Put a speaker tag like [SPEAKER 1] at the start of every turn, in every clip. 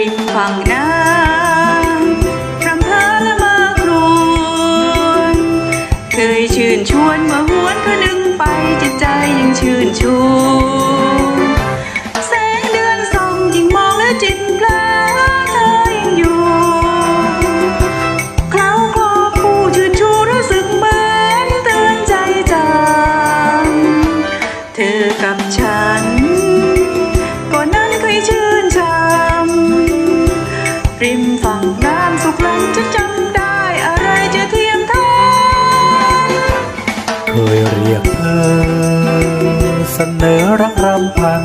[SPEAKER 1] ริมฝั่งน้ำรำพาละมาครวนเคยชื่นชวนเมื่อหวนก็นึงไปจิตใจยังชื่นชวนแสงเดือนส่องยิ่งมองแล้วจิตแปลเธอยังอยู่คล้าคลอผู้ชื่นชูรู้สึกเหมือนเตือนใจจำเธอกับฉัน
[SPEAKER 2] เคยเรียกเธอ เสนอรักรำพัน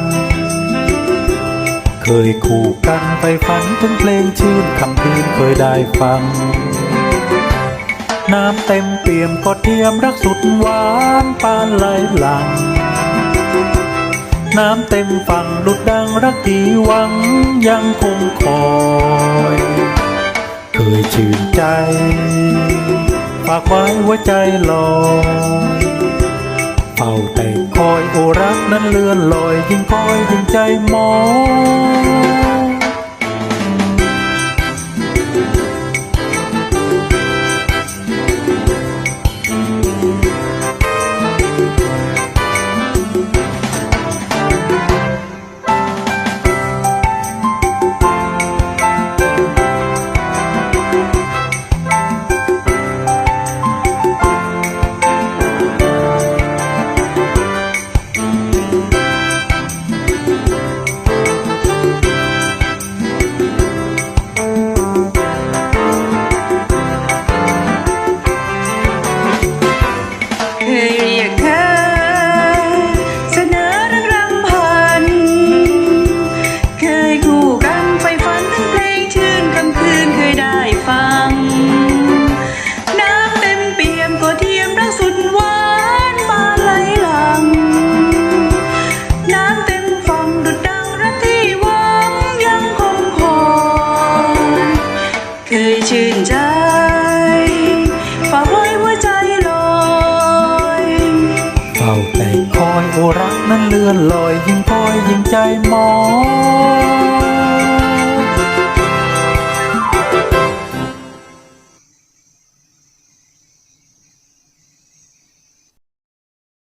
[SPEAKER 2] เคยคู่กันไปฝันถึงเพลงชื่นคำคืนเคยได้ฟัง น้ำเต็มเปี่ยมก็เทียมรักสุดหวานปานไหลหลัง น้ำเต็มฝั่งดุดดังรักที่หวังยังคงคอย เคยชื่นใจ ฝากไว้หัวใจลอยเฝ้าแต่คอยโอรักนั้นเลื่อนลอยยิ่งคอยยิ่งใจมอง
[SPEAKER 1] นใจ ฝากไว้หัวใจลอย
[SPEAKER 2] เฝ้าแต่คอยโอรักนั้นเลื่อนลอยยิ่งคอยยิ่งใจมอง